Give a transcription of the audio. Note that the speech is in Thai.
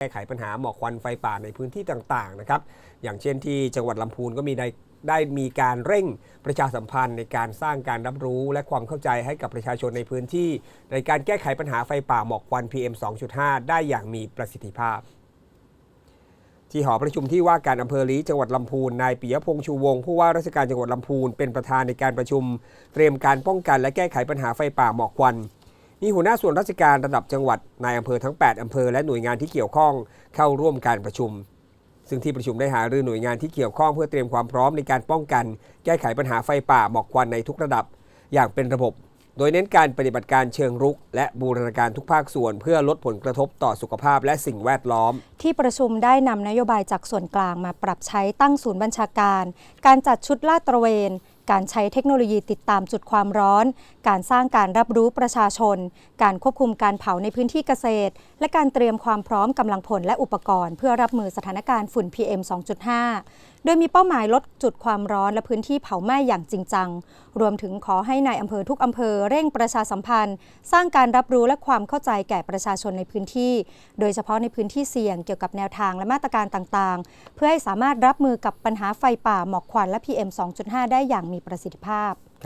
แก้ไขปัญหาหมอกควันไฟป่าในพื้นที่ต่างๆนะครับ อย่างเช่นที่จังหวัดลำพูนก็มีได้ได้มีการเร่งประชาสัมพันธ์ในการสร้างการรับรู้และความเข้าใจให้กับประชาชนในพื้นที่ ในการแก้ไขปัญหาไฟป่าหมอกควัน PM 2.5 ได้อย่างมีประสิทธิภาพ ที่หอประชุมที่ว่าการอำเภอลีจังหวัดลำพูนนายปิยพงษ์ชูวงศ์ผู้ว่าราชการจังหวัดลำพูนเป็นประธานในการประชุม เตรียมการป้องกันและแก้ไขปัญหาไฟป่าหมอกควัน มีหัวหน้าส่วนราชการระดับจังหวัดนายอำเภอทั้ง 8 อำเภอและหน่วยงานที่เกี่ยวข้องเข้าร่วมการประชุม ซึ่งที่ประชุมได้หารือหน่วยงานที่เกี่ยวข้องเพื่อเตรียมความพร้อมในการป้องกัน แก้ไขปัญหาไฟป่าหมอกควันในทุกระดับ อย่างเป็นระบบ โดยเน้นการปฏิบัติการเชิงรุก และบูรณาการทุกภาคส่วน เพื่อลดผลกระทบต่อสุขภาพและสิ่งแวดล้อม ที่ประชุมได้นำนโยบายจากส่วนกลางมาปรับใช้ตั้งศูนย์บัญชาการ การจัดชุดลาดตระเวน การใช้เทคโนโลยีติดตามจุดความร้อน การสร้างการรับรู้ประชาชน การควบคุมการเผาในพื้นที่เกษตร และการเตรียมความพร้อมกำลังพลและอุปกรณ์ เพื่อรับมือสถานการณ์ฝุ่น PM 2.5 โดยมีเป้าหมายลดจุดความร้อนและพื้นที่เผาไหม้อย่างจริงจัง รวมถึงขอให้ในายอำเภอทุกอำเภอเร่งประชาสัมพันธ์ สร้างการรับรู้และความเข้าใจแก่ประชาชนในพื้นที่ โดยเฉพาะในพื้นที่เสี่ยงเกี่ยวกับแนวทางและมาตรการต่างๆ เพื่อให้สามารถรับมือกับปัญหาไฟป่าหมอกควันและ PM 2.5 ได้อย่างมีีประสิทธิภาพครับ